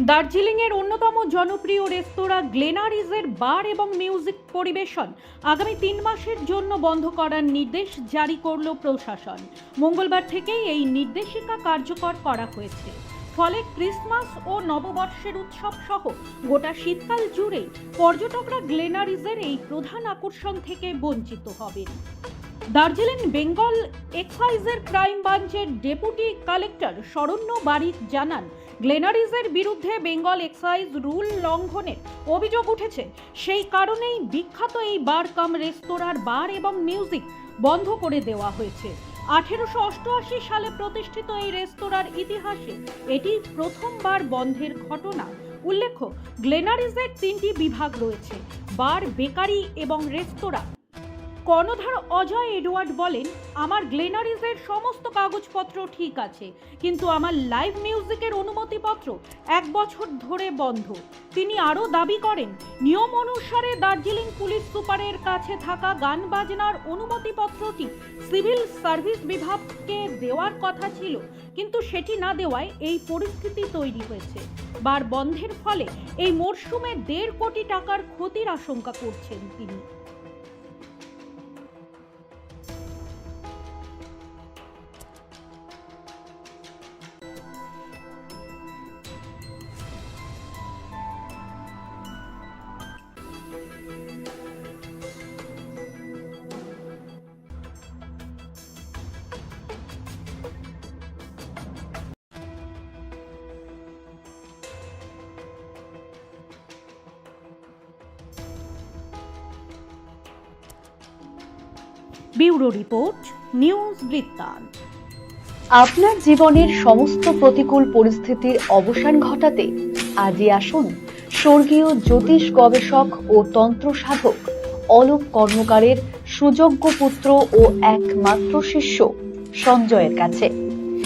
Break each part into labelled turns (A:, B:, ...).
A: দার্জিলিংয়ের অন্যতম জনপ্রিয় রেস্তোরাঁ গ্লেনারিজের বার এবং মিউজিক পরিবেশন আগামী তিন মাসের জন্য বন্ধ করার নির্দেশ জারি করল প্রশাসন। মঙ্গলবার থেকেই এই নির্দেশিকা কার্যকর করা হয়েছে। ফলে ক্রিসমাস ও নববর্ষের উৎসব সহ গোটা শীতকাল জুড়ে পর্যটকরা গ্লেনারিজের এই প্রধান আকর্ষণ থেকে বঞ্চিত হবেন। দার্জিলিং বেঙ্গল এক্সাইজের ক্রাইম ব্রাঞ্চের ডেপুটি কালেক্টর শরণ্য বারিক জানান, গ্লেনারিজের বিরুদ্ধে বেঙ্গল এক্সাইজ রুল লঙ্ঘনের অভিযোগ উঠেছে। সেই কারণেই বিখ্যাত এই বার কাম রেস্তোরাঁর বার এবং মিউজিক বন্ধ করে দেওয়া হয়েছে। আঠেরোশো অষ্টআশি সালে প্রতিষ্ঠিত এই রেস্তোরাঁর ইতিহাসে এটি প্রথমবার বন্ধের ঘটনা। উল্লেখ্য, গ্লেনারিজের তিনটি বিভাগ রয়েছে, বার, বেকারি এবং রেস্তোরাঁ। কর্ণধার অজয় এডওয়ার্ড বলেন, আমার গ্লেনারিজের সমস্ত কাগজপত্র ঠিক আছে, কিন্তু আমার লাইভ মিউজিকের অনুমতিপত্র এক বছর ধরে বন্ধ। তিনি আরও দাবি করেন, নিয়ম অনুসারে দার্জিলিং পুলিশ সুপারের কাছে থাকা গান বাজনার অনুমতিপত্রটি সিভিল সার্ভিস বিভাগকে দেওয়ার কথা ছিল, কিন্তু সেটি না দেওয়ায় এই পরিস্থিতি তৈরি হয়েছে। বার বন্ধের ফলে এই মরশুমে দেড় কোটি টাকার ক্ষতির আশঙ্কা করছেন তিনি। ব্যুরো রিপোর্ট, নিউজ বৃত্তান্ত।
B: আপনার জীবনের সমস্ত প্রতিকূল পরিস্থিতির অবসান ঘটাতে আজই আসুন স্বর্গীয় জ্যোতিষ গবেষক ও তন্ত্র সাধক অলোক কর্মকারের সুযোগ্য পুত্র ও একমাত্র শিষ্য সঞ্জয়ের কাছে।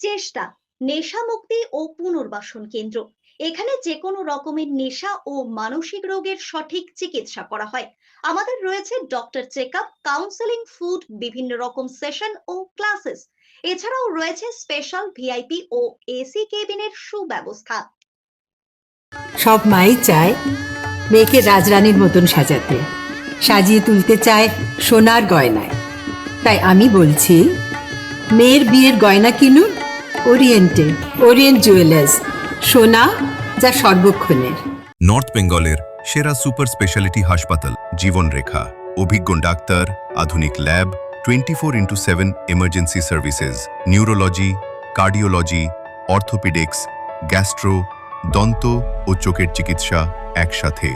C: চেষ্টা নেশা মুক্তি ও পুনর্বাসন কেন্দ্র। এখানে যে কোনো রকমের নেশা ও মানসিক রোগের সঠিক চিকিৎসা করা হয়। আমাদের রয়েছে doctor check up counselling, food, বিভিন্ন রকম সেশন ও ক্লাসেস। এছাড়াও রয়েছে স্পেশাল ভিআইপি ও এসি কেবিনের সুব্যবস্থা।
D: সব মাই চায় মেয়েকে রাজরানীর মতন সাজাতে। সাজিয়ে তুলতে চায় সোনার গয়নায়। তাই আমি বলছি, মেয়ের বিয়ের গয়না কিনুন ওরিয়েন্টে ওরিয়েন্ট জুয়েলার্স সোনা যা সর্বক্ষণের।
E: নর্থ বেঙ্গলের সেরা সুপার স্পেশালিটি হাসপাতাল, জীবনরেখা, অভিজ্ঞ ডাক্তার, আধুনিক lab twenty four into seven emergency services neurology cardiology orthopaedics gastro দন্ত ও চোখের চিকিৎসা একসাথে।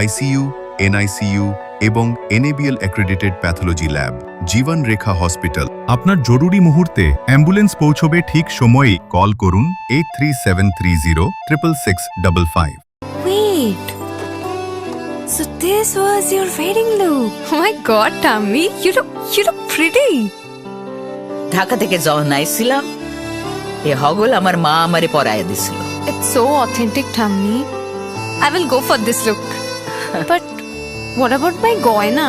E: আইসিইউ এনআইসিইউ এবং NABL accredited pathology lab Jiban Rekha hospital আপনার জরুরি মুহূর্তে অ্যাম্বুলেন্স পৌঁছবে ঠিক সময়ে কল করুন eight three seven three zero triple six double five
F: So this was your wedding look. Oh my god, Tommy, you look you
G: Dhaka থেকে যখন আইছিলাম এ হগল আমার মা আমারে পরায় দিছিল।
F: It's so authentic Tommy I will go for this look but what about my গয়না?